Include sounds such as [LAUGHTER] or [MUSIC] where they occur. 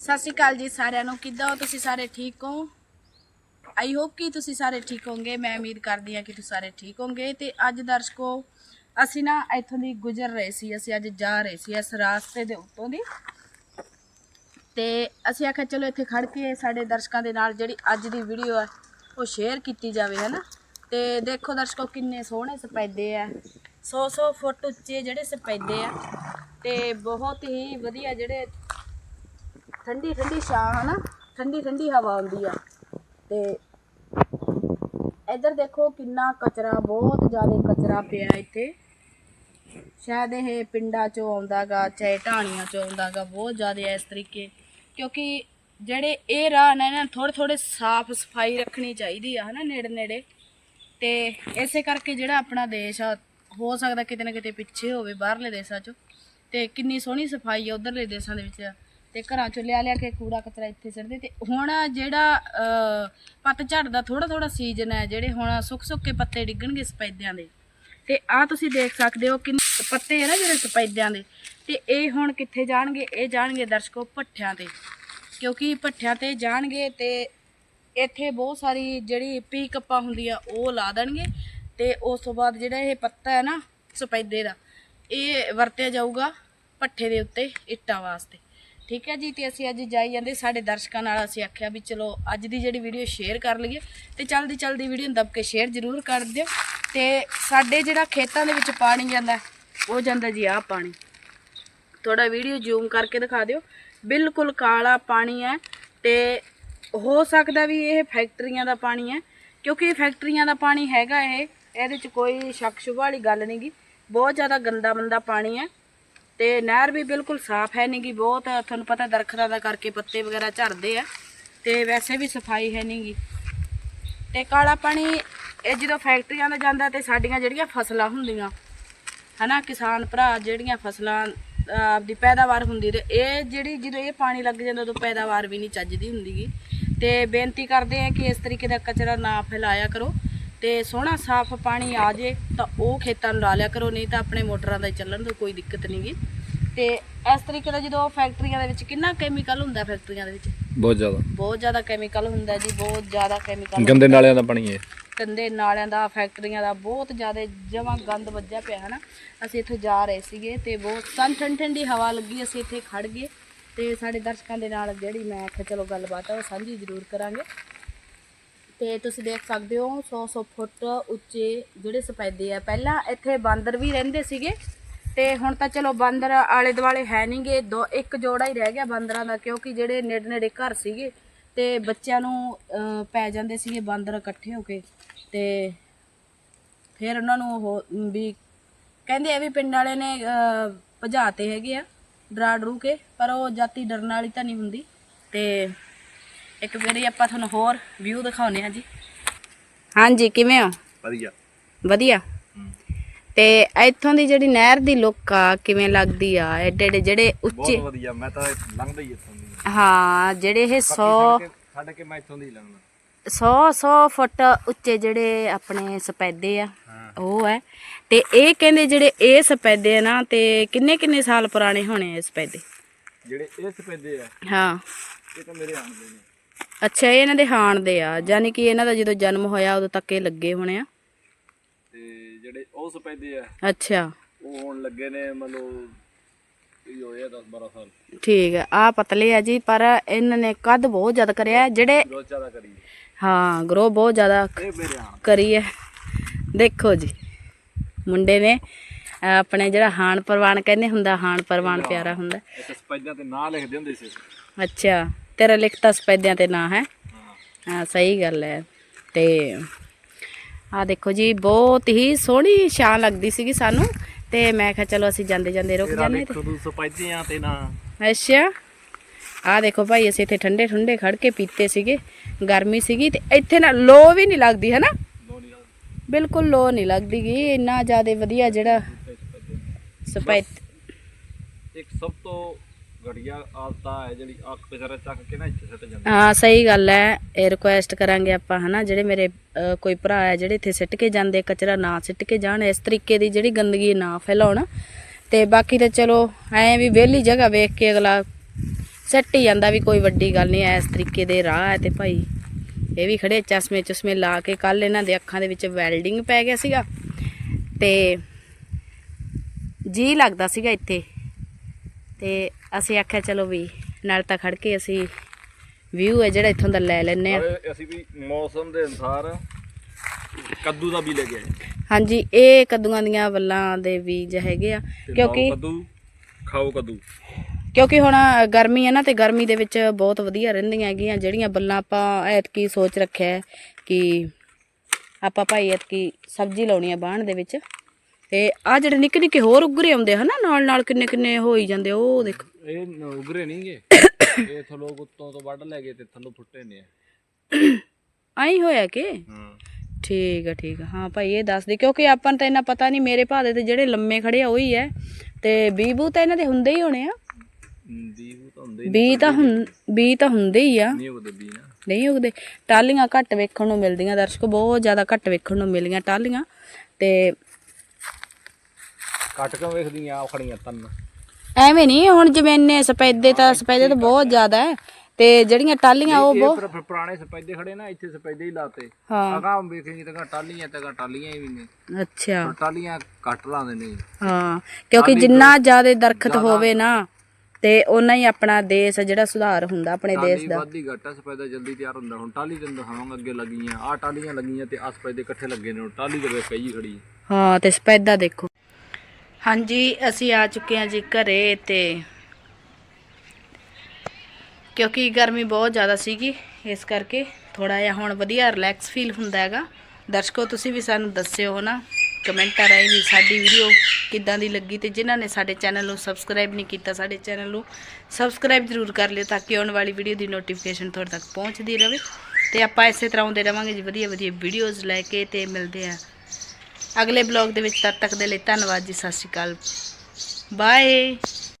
ਸਤਿ ਸ਼੍ਰੀ ਅਕਾਲ ਜੀ ਸਾਰਿਆਂ ਨੂੰ। ਕਿੱਦਾਂ ਹੋ? ਤੁਸੀਂ ਸਾਰੇ ਠੀਕ ਹੋ? ਆਈ ਹੋਪ ਕਿ ਤੁਸੀਂ ਸਾਰੇ ਠੀਕ ਹੋਗੇ ਮੈਂ ਉਮੀਦ ਕਰਦੀ ਹਾਂ ਕਿ ਤੁਸੀਂ ਸਾਰੇ ਠੀਕ ਹੋਗੇ ਤੇ ਅੱਜ ਦਰਸ਼ਕੋ, ਅਸੀਂ ਨਾ ਇੱਥੋਂ ਦੀ ਗੁਜ਼ਰ ਰਹੇ ਸੀ। ਅਸੀਂ ਅੱਜ ਜਾ ਰਹੇ ਸੀ ਇਸ ਰਾਸਤੇ ਦੇ ਉੱਤੋਂ ਦੀ। ਤੇ ਅਸੀਂ ਆਖਿਆ, ਚਲੋ ਇੱਥੇ ਖੜ ਕੇ ਸਾਡੇ ਦਰਸ਼ਕਾਂ ਦੇ ਨਾਲ ਜਿਹੜੀ ਅੱਜ ਦੀ ਵੀਡੀਓ ਹੈ ਉਹ ਸ਼ੇਅਰ ਕੀਤੀ ਜਾਵੇ, ਹਨਾ? ਤੇ ਦੇਖੋ ਦਰਸ਼ਕੋ, ਕਿੰਨੇ ਸੋਹਣੇ ਸਪੈਦੇ ਆ। 100-100 ਫੁੱਟ ਉੱਚੇ ਜਿਹੜੇ ਸਪੈਦੇ ਆ। ਤੇ ਬਹੁਤ ਹੀ ਵਧੀਆ ਜਿਹੜੇ ਠੰਡੀ ਠੰਡੀ ਛਾਂ, ਹਨਾ? ਠੰਡੀ ਠੰਡੀ ਹਵਾ ਆਉਂਦੀ ਆ। ਤੇ ਇੱਧਰ ਦੇਖੋ ਕਿੰਨਾ ਕਚਰਾ, ਬਹੁਤ ਜ਼ਿਆਦਾ ਕਚਰਾ ਪਿਆ ਇੱਥੇ। ਸ਼ਾਇਦ ਇਹ ਪਿੰਡਾਂ ਚੋਂ ਆਉਂਦਾਗਾ, ਚਾਹੇ ਢਾਣੀਆਂ ਚੋਂ ਆਉਂਦਾਗਾ, ਬਹੁਤ ਜ਼ਿਆਦਾ ਇਸ ਤਰੀਕੇ। ਕਿਉਂਕਿ ਜਿਹੜੇ ਇਹ ਰਾਹ ਨੇ ਨਾ ਥੋੜੇ ਥੋੜੇ ਸਾਫ਼ ਸਫ਼ਾਈ ਰੱਖਣੀ ਚਾਹੀਦੀ ਆ, ਹਨਾ ਨੇੜੇ ਨੇੜੇ ਤੇ ਇਸੇ ਕਰਕੇ ਜਿਹੜਾ ਆਪਣਾ ਦੇਸ਼ ਆ, ਹੋ ਸਕਦਾ ਕਿਤੇ ਨਾ ਕਿਤੇ ਪਿੱਛੇ ਹੋਵੇ ਬਾਹਰਲੇ ਦੇਸ਼ਾਂ 'ਚੋਂ। ਤੇ ਕਿੰਨੀ ਸੋਹਣੀ ਸਫ਼ਾਈ ਆ ਉਧਰਲੇ ਦੇਸ਼ਾਂ ਦੇ ਵਿੱਚ ਤੇ ਘਰਾਂ 'ਚੋਂ ਲਿਆ ਲਿਆ ਕੇ ਕੂੜਾ ਕਚਰਾ ਇੱਥੇ ਸਿੱਟਦੇ ਤੇ ਹੁਣ ਜਿਹੜਾ ਅਹ, ਪੱਤਝੜ ਦਾ ਥੋੜਾ ਥੋੜਾ ਸੀਜ਼ਨ ਹੈ ਜਿਹੜੇ ਹੁਣ ਸੁੱਕ ਸੁੱਕ ਕੇ ਪੱਤੇ ਡਿੱਗਣਗੇ ਸਪੈਦਿਆਂ ਦੇ। ਤੇ ਆ ਤੁਸੀਂ ਦੇਖ ਸਕਦੇ ਹੋ ਕਿ ਪੱਤੇ ਹੈ ਨਾ ਜਿਹੜੇ ਸਪੈਦਿਆਂ ਦੇ। ਤੇ ਇਹ ਹੁਣ ਕਿੱਥੇ ਜਾਣਗੇ? ਇਹ ਜਾਣਗੇ ਦਰਸ਼ਕੋ ਭੱਠਿਆਂ ਤੇ। ਕਿਉਂਕਿ ਭੱਠਿਆਂ ਤੇ ਜਾਣਗੇ ਤੇ ਇੱਥੇ ਬਹੁਤ ਸਾਰੀ ਜਿਹੜੀ ਪੀ ਕੱਪਾਂ ਹੁੰਦੀ ਆ ਉਹ ਲਾ ਦੇਣਗੇ। ਤੇ ਉਸ ਤੋਂ ਬਾਅਦ ਜਿਹੜਾ ਇਹ ਪੱਤਾ ਹੈ ਨਾ ਸਪੈਦੇ ਦਾ ਇਹ ਵਰਤਿਆ ਜਾਊਗਾ ਪੱਠੇ ਦੇ ਉੱਤੇ ਇੱਟਾਂ ਵਾਸਤੇ। ਠੀਕ ਹੈ ਜੀ, ਤੇ ਅਸੀਂ ਅੱਜ ਜਾਈ ਜਾਂਦੇ ਸਾਡੇ ਦਰਸ਼ਕਾਂ ਨਾਲ, ਅਸੀਂ ਆਖਿਆ ਵੀ ਚਲੋ ਅੱਜ ਦੀ ਜਿਹੜੀ ਵੀਡੀਓ ਸ਼ੇਅਰ ਕਰ ਲਈਏ ਤੇ ਚਲਦੀ ਚਲਦੀ ਵੀਡੀਓ ਨੂੰ ਦੱਬ ਕੇ ਸ਼ੇਅਰ ਜ਼ਰੂਰ ਕਰ ਦਿਓ ਤੇ ਸਾਡੇ ਜਿਹੜਾ ਖੇਤਾਂ ਦੇ ਵਿੱਚ ਪਾਣੀ ਜਾਂਦਾ, ਉਹ ਜਾਂਦਾ ਜੀ ਆਹ ਪਾਣੀ। ਥੋੜਾ ਵੀਡੀਓ ਜ਼ੂਮ ਕਰਕੇ ਦਿਖਾ ਦਿਓ। ਬਿਲਕੁਲ ਕਾਲਾ ਪਾਣੀ ਹੈ ਤੇ ਹੋ ਸਕਦਾ ਵੀ ਇਹ ਫੈਕਟਰੀਆਂ ਦਾ ਪਾਣੀ ਹੈ, ਕਿਉਂਕਿ ਫੈਕਟਰੀਆਂ ਦਾ ਪਾਣੀ ਹੈਗਾ ਇਹ, ਇਹਦੇ ਚ ਕੋਈ ਸ਼ੱਕ ਸ਼ੁਬਾ ਵਾਲੀ ਗੱਲ ਨਹੀਂਗੀ ਬਹੁਤ ਜ਼ਿਆਦਾ ਗੰਦਾ ਮੰਦਾ ਪਾਣੀ ਹੈ। ਤੇ ਨਹਿਰ ਵੀ ਬਿਲਕੁਲ ਸਾਫ਼ ਹੈ ਨਹੀਂਗੀ ਬਹੁਤ ਤੁਹਾਨੂੰ ਪਤਾ ਦਰਖਤਾਂ ਦਾ ਕਰਕੇ ਪੱਤੇ ਵਗੈਰਾ ਝੜਦੇ ਆ, ਤੇ ਵੈਸੇ ਵੀ ਸਫ਼ਾਈ ਹੈ ਨਹੀਂਗੀ ਤੇ ਕਾਲਾ ਪਾਣੀ, ਇਹ ਜਦੋਂ ਫੈਕਟਰੀਆਂ ਦਾ ਜਾਂਦਾ ਤੇ ਸਾਡੀਆਂ ਜਿਹੜੀਆਂ ਫਸਲਾਂ ਹੁੰਦੀਆਂ, ਹਨਾ, ਕਿਸਾਨ ਭਰਾ ਜਿਹੜੀਆਂ ਫਸਲਾਂ ਆਪਦੀ ਪੈਦਾਵਾਰ ਹੁੰਦੀ ਤੇ ਇਹ ਜਿਹੜੀ ਜਦੋਂ ਇਹ ਪਾਣੀ ਲੱਗ ਜਾਂਦਾ ਉਦੋਂ ਪੈਦਾਵਾਰ ਵੀ ਨਹੀਂ ਚੱਜਦੀ ਹੁੰਦੀਗੀ। ਤੇ ਬੇਨਤੀ ਕਰਦੇ ਆ ਕਿ ਇਸ ਤਰੀਕੇ ਦਾ ਕਚਰਾ ਨਾ ਫੈਲਾਇਆ ਕਰੋ ਤੇ ਸੋਹਣਾ ਸਾਫ਼ ਪਾਣੀ ਆ ਜੇ ਤਾਂ ਉਹ ਖੇਤਾਂ ਨੂੰ ਲਾ ਲਿਆ ਕਰੋ, ਨਹੀਂ ਤਾਂ ਆਪਣੇ ਮੋਟਰਾਂ ਦਾ ਹੀ ਚੱਲਣ ਤੋਂ ਕੋਈ ਦਿੱਕਤ ਨਹੀਂਗੀ ਤੇ ਇਸ ਤਰੀਕੇ ਦਾ ਜਦੋਂ ਫੈਕਟਰੀਆਂ ਦੇ ਵਿੱਚ ਕਿੰਨਾ ਕੈਮੀਕਲ ਹੁੰਦਾ ਫੈਕਟਰੀਆਂ ਦੇ ਵਿੱਚ? ਬਹੁਤ ਜ਼ਿਆਦਾ। ਬਹੁਤ ਜ਼ਿਆਦਾ ਕੈਮੀਕਲ ਹੁੰਦਾ ਜੀ ਬਹੁਤ ਜ਼ਿਆਦਾ ਕੈਮੀਕਲ ਗੰਦੇ ਨਾਲਿਆਂ ਦਾ ਪਾਣੀ ਹੈ ਗੰਦੇ ਨਾਲਿਆਂ ਦਾ ਫੈਕਟਰੀਆਂ ਦਾ ਬਹੁਤ ਜ਼ਿਆਦਾ ਜਮਾਂ ਗੰਦ ਵੱਜਿਆ ਪਿਆ ਹਨਾ। ਅਸੀਂ ਇੱਥੋਂ ਜਾ ਰਹੇ ਸੀਗੇ ਤੇ ਬਹੁਤ ਸਨ ਠੰਡੀ ਠੰਡੀ ਹਵਾ ਲੱਗੀ ਅਸੀਂ ਇੱਥੇ ਖੜ ਗਏ ਤੇ ਸਾਡੇ ਦਰਸ਼ਕਾਂ ਦੇ ਨਾਲ ਜਿਹੜੀ ਮੈਂ ਆਖਿਆ ਚਲੋ ਗੱਲਬਾਤ ਆ ਉਹ ਸਾਂਝੀ ਜ਼ਰੂਰ ਕਰਾਂਗੇ। ਤੇ ਤੁਸੀਂ ਦੇਖ ਸਕਦੇ ਹੋ 100-100 ਫੁੱਟ ਉੱਚੇ ਜਿਹੜੇ ਸਫੈਦੇ ਆ। ਪਹਿਲਾਂ ਇੱਥੇ ਬਾਂਦਰ ਵੀ ਰਹਿੰਦੇ ਸੀਗੇ ਤੇ ਹੁਣ ਤਾਂ ਚਲੋ ਬਾਂਦਰ ਆਲੇ ਦੁਆਲੇ ਹੈ ਨਹੀਂਗੇ ਦੋ ਇੱਕ ਜੋੜਾ ਹੀ ਰਹਿ ਗਿਆ ਬਾਂਦਰਾਂ ਦਾ ਕਿਉਂਕਿ ਜਿਹੜੇ ਨੇੜੇ ਨੇੜੇ ਘਰ ਸੀਗੇ ਤੇ ਬੱਚਿਆਂ ਨੂੰ ਪੈ ਜਾਂਦੇ ਸੀਗੇ ਬਾਂਦਰ ਇਕੱਠੇ ਹੋ ਕੇ ਤੇ ਫਿਰ ਉਹਨਾਂ ਨੂੰ ਉਹ ਵੀ ਕਹਿੰਦੇ ਆ ਵੀ ਪਿੰਡ ਵਾਲੇ ਨੇ ਭਜਾਤੇ ਹੈਗੇ ਆ ਡਰਾ ਡਰੂ ਕੇ ਪਰ ਉਹ ਜਾਤੀ ਡਰਨ ਵਾਲੀ ਤਾਂ ਨਹੀਂ ਹੁੰਦੀ। ਤੇ ਇੱਕ ਵਾਰੀ ਆਪਾਂ ਤੁਹਾਨੂੰ ਹੋਰ ਵਿਊ ਦਿਖਾਉਨੇ ਆ ਜੀ। ਹਾਂਜੀ ਕਿਵੇਂ ਹੋ? ਵਧੀਆ। ਵਧੀਆ। ਤੇ ਇੱਥੋਂ ਦੀ ਜਿਹੜੀ ਨਹਿਰ ਦੀ ਲੁੱਕ ਆ ਕਿਵੇਂ ਲੱਗਦੀ ਆ? ਐਡੇ ਐਡੇ ਜਿਹੜੇ ਉੱਚੇ ਵਧੀਆ ਮੈਂ ਤਾਂ ਲੰਘਦਾ ਹੀ ਇੱਥੋਂ ਦੀ। ਹਾਂ ਜਿਹੜੇ ਇਹ 100 ਛੱਡ ਕੇ ਮੈਂ ਇੱਥੋਂ ਦੀ ਲੰਘਦਾ। 100 100 ਫੁੱਟ ਉੱਚੇ ਜਿਹੜੇ ਆਪਣੇ ਸਪੈਦੇ ਆ ਹਾਂ। ਉਹ ਹੈ। ਤੇ ਇਹ ਕਹਿੰਦੇ ਜਿਹੜੇ ਇਹ ਸਪੈਦੇ ਆ ਨਾ ਤੇ ਕਿੰਨੇ ਕਿੰਨੇ ਸਾਲ ਪੁਰਾਣੇ ਹੋਣੇ ਆ ਸਪੈਦੇ? ਜਿਹੜੇ ਇਹ ਸਪੇਦੇ ਆ ਹਾਂ। ਇਹ ਤਾਂ ਮੇਰੇ ਆਣਦੇ ਨੇ। ਅੱਛਾ ਇਹ ਇਹਨਾਂ ਦੇ ਹਾਣ ਦੇ ਆ ਯਾਨੀ ਕਿ ਇਹਨਾਂ ਦਾ ਜਦੋਂ ਜਨਮ ਹੋਇਆ ਉਦੋਂ ਤੱਕ ਇਹ ਲੱਗੇ ਹੋਣੇ ਆ। ਜਿਹੜੇ ਉਹ ਸਪੇਦੇ ਆ ਅੱਛਾ। ਉਹ ਹੁਣ ਲੱਗੇ ਨੇ ਮਤਲਬ ਇਹ ਹੋਏ ਆ 10 12 ਸਾਲ। ਠੀਕ ਆ ਆ ਪਤਲੇ ਆ ਜੀ ਪਰ ਇਹਨਾਂ ਨੇ ਕੱਦ ਬਹੁਤ ਜ਼ਿਆਦਾ ਕਰਿਆ ਹੈ। ਜਿਹੜੇ ਬਹੁਤ ਜ਼ਿਆਦਾ ਕਰੀ ਹਾਂ ਗਰੋ ਬਹੁਤ ਜ਼ਿਆਦਾ ਇਹ ਮੇਰੇ ਆਣ ਕਰੀ ਹੈ ਦੇਖੋ ਜੀ ਮੁੰਡੇ ਨੇ ਅਹ ਆਪਣੇ ਜਿਹੜਾ ਹਾਣ ਪਰਵਾਨ ਕਹਿੰਦੇ ਹੁੰਦਾ ਹਾਣ ਪਰਵਾਨ ਪਿਆਰਾ ਹੁੰਦਾ। ਇੱਕ ਸਪੇਦਾਂ ਤੇ ਨਾਂ ਲਿਖਦੇ ਹੁੰਦੇ ਸੀ। ਅੱਛਾ ਤੇਰਾ ਲਿਖਤਾ ਸਪੈਦਿਆਂ ਤੇ ਨਾਂ ਹੈ? ਹਾਂ। ਹਾਂ ਸਹੀ ਗੱਲ ਹੈ। ਤੇ ਆ ਦੇਖੋ ਜੀ ਬਹੁਤ ਹੀ ਸੋਹਣੀ ਛਾਂ ਲੱਗਦੀ ਸੀਗੀ ਸਾਨੂੰ ਤੇ ਮੈਂ ਕਿਹਾ ਚਲੋ ਅਸੀਂ ਜਾਂਦੇ ਜਾਂਦੇ ਰੁਕ ਜਾਂਦੇ ਲਿਖੋ ਤੂੰ ਸਪੇਦਿਆਂ ਤੇ ਨਾਂ। ਅੱਛਾ। ਆ ਦੇਖੋ ਭਾਈ ਅਸੀਂ ਇੱਥੇ ਠੰਡੇ ਠੰਡੇ ਖੜ ਕੇ ਪੀਤੇ ਸੀਗੇ ਗਰਮੀ ਸੀਗੀ ਤੇ ਇੱਥੇ ਨਾ ਲੋ ਵੀ ਨਹੀਂ ਲੱਗਦੀ ਹੈ ਨਾ ਬਿਲਕੁਲ ਲੋ ਨਹੀਂ ਲੱਗਦੀ ਗੀ ਇੰਨਾ ਜ਼ਿਆਦਾ ਵਧੀਆ ਜਿਹੜਾ ਸਪੈਦ ਇੱਕ ਸਭ ਤੋਂ ਘਟੀਆ ਆਦਤ ਹੈ ਜਿਹੜੀ ਅੱਖ ਪਿਛਰੇ ਚੱਕ ਕੇ ਨਾ ਇੱਥੇ ਸਿੱਟ ਜਾਂਦੇ ਹਾਂ। ਸਹੀ ਗੱਲ ਹੈ। ਇਹ ਰਿਕੁਐਸਟ ਕਰਾਂਗੇ ਆਪਾਂ ਹਨਾ? ਜਿਹੜੇ ਮੇਰੇ ਅਹ, ਕੋਈ ਭਰਾ ਹੈ ਜਿਹੜੇ ਇੱਥੇ ਸਿੱਟ ਕੇ ਜਾਂਦੇ ਕਚਰਾ ਨਾ ਸਿੱਟ ਕੇ ਜਾਣ ਇਸ ਤਰੀਕੇ ਦੀ ਜਿਹੜੀ ਗੰਦਗੀ ਨਾ ਫੈਲਾਉਣ। ਤੇ ਬਾਕੀ ਤਾਂ ਚਲੋ ਐ ਵੀ ਵਿਹਲੀ ਜਗ੍ਹਾ ਵੇਖ ਕੇ ਅਗਲਾ ਸਿੱਟ ਹੀ ਜਾਂਦਾ ਵੀ ਕੋਈ ਵੱਡੀ ਗੱਲ ਨਹੀਂ ਐ ਇਸ ਤਰੀਕੇ ਦੇ ਰਾਹ ਹੈ ਤੇ ਭਾਈ। ਇਹ ਵੀ ਖੜੇ ਚਸ਼ਮੇ ਚਸ਼ਮੇ ਲਾ ਕੇ ਕੱਲ ਇਹਨਾਂ ਦੇ ਅੱਖਾਂ ਦੇ ਵਿੱਚ ਵੈਲਡਿੰਗ ਪੈ ਗਿਆ ਸੀਗਾ। ਤੇ ਜੀ ਲੱਗਦਾ ਸੀਗਾ ਇੱਥੇ। ਤੇ ਅਸੀਂ ਆਖਿਆ ਚਲੋ ਵੀ ਨਾਲ ਤਾਂ ਖੜ ਕੇ ਅਸੀਂ ਵਿਊ ਹੈ ਜਿਹੜਾ ਇੱਥੋਂ ਦਾ ਲੈ ਲੈਨੇ ਆ ਅਸੀਂ ਵੀ ਮੌਸਮ ਦੇ ਅਨੁਸਾਰ ਕੱਦੂ ਦਾ ਵੀ ਲੈ ਗਏ ਹਾਂਜੀ ਇਹ ਕੱਦੂਆਂ ਦੀਆਂ ਵੱਲਾਂ ਦੇ ਬੀਜ ਹੈਗੇ ਆ। ਕਿਉਂਕਿ ਕੱਦੂ ਖਾਓ ਕੱਦੂ। ਕਿਉਂਕਿ ਹੁਣ ਗਰਮੀ ਹੈ ਨਾ ਤੇ ਗਰਮੀ ਦੇ ਵਿੱਚ ਬਹੁਤ ਵਧੀਆ ਰਹਿੰਦੀਆਂ ਹੈਗੀਆਂ ਜਿਹੜੀਆਂ ਬੱਲਾਂ ਆਪਾਂ ਐਤਕੀ ਸੋਚ ਰੱਖਿਆ ਕਿ ਆਪਾਂ ਭਾਈ ਐਤਕੀ ਸਬਜ਼ੀ ਲਾਉਣੀ ਆ ਬਾਣ ਦੇ ਵਿੱਚ। ਤੇ ਆ ਜਿਹੜੇ ਨਿੱਕੇ ਨਿੱਕੇ ਹੋਰ ਉਗਰੇ ਆਉਂਦੇ ਹਨਾ ਨਾਲ ਨਾਲ ਕਿੰਨੇ ਕਿੰਨੇ ਹੋਈ ਜਾਂਦੇ ਉਹ ਦੇਖ। ਇਹ ਉਗਰੇ ਨਹੀਂਗੇ [COUGHS] ਇਹ ਥੱਲੋਂ ਉੱਤੋਂ ਤੋਂ ਵੱਢ ਲੈ ਗਏ ਤੇ ਥੱਲੋਂ ਫੁੱਟੇ ਨੇ। ਆਈ ਹੋਇਆ ਕਿ? ਹਾਂ। ਠੀਕ ਆ ਠੀਕ ਆ। ਹਾਂ ਭਾਈ ਇਹ ਦੱਸ ਦੇ ਕਿਉਂਕਿ ਆਪਾਂ ਨੂੰ ਤਾਂ ਇੰਨਾ ਪਤਾ ਨਹੀਂ ਮੇਰੇ ਭਾਅ ਦੇ ਤੇ ਜਿਹੜੇ ਲੰਮੇ ਖੜੇ ਆ ਉਹੀ ਹੈ ਤੇ ਬੀਬੂ ਤਾਂ ਇਹਨਾਂ ਦੇ ਹੁੰਦੇ ਹੀ ਹੋਣੇ ਆ। ਬੀਬੂ ਤਾਂ ਹੁੰਦੇ ਹੀ ਬੀ ਤਾਂ ਹੁੰ ਬੀ ਤਾਂ ਹੁੰਦੇ ਹੀ ਆ। ਨਹੀਂ ਉਹਦੇ ਬੀ ਨਾ। ਨਹੀਂ ਉਗਦੇ। ਟਾਲੀਆਂ ਘੱਟ ਵੇਖਣ ਨੂੰ ਮਿਲਦੀਆਂ ਦਰਸ਼ਕੋ ਬਹੁਤ ਜ਼ਿਆਦਾ ਘੱਟ ਵੇਖਣ ਨੂੰ ਮਿਲੀਆਂ ਟਾਲੀਆਂ ਤੇ ਕੱਟ ਕੇ ਵੇਖਦੀਆਂ? ਆ ਖੜੀਆਂ ਤਨ। ਐਵੇਂ ਨਹੀਂ ਹੁਣ ਜਿਵੇਂ ਇੰਨੇ ਸਪੈਦੇ ਤਾਂ ਸਪੈਦੇ ਤਾਂ ਬਹੁਤ ਜ਼ਿਆਦਾ ਹੈ ਤੇ ਜਿਹੜੀਆਂ ਟਾਲੀਆਂ ਉਹ ਇਹ ਬਹੁਤ ਫਿਰ ਪੁਰਾਣੇ ਸਪੈਦੇ ਖੜੇ ਨਾ ਇੱਥੇ ਸਪੈਦੇ ਹੀ ਲਾਤੇ। ਹਾਂ। ਅਗਾ ਵੇਖੇਂਗੇ ਤਾਂ ਟਾਲੀਆਂ ਤੇ ਟਾਲੀਆਂ ਹੀ ਵੀ ਨੇ ਅੱਛਾ। ਟਾਲੀਆਂ ਕੱਟ ਲਾਉਂਦੇ ਨੇ। ਹਾਂ ਕਿਉਂਕਿ ਜਿੰਨਾ ਜ਼ਿਆਦਾ ਦਰਖਤ ਹੋਵੇ ਨਾ ਤੇ ਓਨਾ ਹੀ ਆਪਣਾ ਦੇਸ਼ ਜਿਹੜਾ ਸੁਧਾਰ ਹੁੰਦਾ ਆਪਣੇ ਦੇਸ਼ ਦਾ। ਵੱਧਦੀ ਘੱਟ ਆ ਸਪੈਦਾ ਜਲਦੀ ਤਿਆਰ ਹੁੰਦਾ। ਹੁਣ ਟਾਲੀ ਤੈਨੂੰ ਦਿਖਾਵਾਂਗਾ ਅੱਗੇ ਲੱਗੀਆਂ। ਆ ਟਾਲੀਆਂ ਲੱਗੀਆਂ ਤੇ ਆ ਸਪੈਦੇ ਇਕੱਠੇ ਲੱਗੇ ਨੇ। ਟਾਲੀ ਦੇ ਵਿੱਚ ਕਈ ਖੜੀ। ਹੈ। ਹਾਂ ਤੇ ਸਪੈਦਾ ਦੇਖੋ। ਹਾਂਜੀ, ਅਸੀਂ ਆ ਚੁੱਕੇ ਹਾਂ ਜੀ ਘਰੇ ਤੇ ਕਿਉਂਕਿ ਗਰਮੀ ਬਹੁਤ ਜ਼ਿਆਦਾ ਸੀਗੀ, ਇਸ ਕਰਕੇ ਥੋੜਾ ਜਿਹਾ ਹੁਣ ਵਧੀਆ ਰਿਲੈਕਸ ਫੀਲ ਹੁੰਦਾ ਹੈਗਾ। ਦਰਸ਼ਕੋ, ਤੁਸੀਂ ਵੀ ਸਾਨੂੰ ਦੱਸਿਓ ਨਾ ਕਮੈਂਟਾਂ ਰਾਹੀਂ ਵੀ ਸਾਡੀ ਵੀਡੀਓ ਕਿੱਦਾਂ ਦੀ ਲੱਗੀ ਤੇ ਜਿਨ੍ਹਾਂ ਨੇ ਸਾਡੇ ਚੈਨਲ ਨੂੰ ਸਬਸਕ੍ਰਾਈਬ ਨਹੀਂ ਕੀਤਾ, ਸਾਡੇ ਚੈਨਲ ਨੂੰ ਸਬਸਕ੍ਰਾਈਬ ਜ਼ਰੂਰ ਕਰ ਲਿਓ ਤਾਂ ਕਿ ਆਉਣ ਵਾਲੀ ਵੀਡੀਓ ਦੀ ਨੋਟੀਫਿਕੇਸ਼ਨ ਤੁਹਾਡੇ ਤੱਕ ਪਹੁੰਚਦੀ ਰਹੇ। ਤੇ ਆਪਾਂ ਇਸੇ ਤਰ੍ਹਾਂ ਆਉਂਦੇ ਰਵਾਂਗੇ ਜੀ ਵਧੀਆ ਵਧੀਆ ਵੀਡੀਓਜ਼ ਲੈ ਕੇ ਤੇ ਮਿਲਦੇ ਆ ਅਗਲੇ ਬਲੌਗ ਦੇ ਵਿੱਚ ਤਦ ਤੱਕ ਦੇ ਲਈ ਧੰਨਵਾਦ ਜੀ ਸਤਿ ਸ਼੍ਰੀ ਅਕਾਲ। ਬਾਏ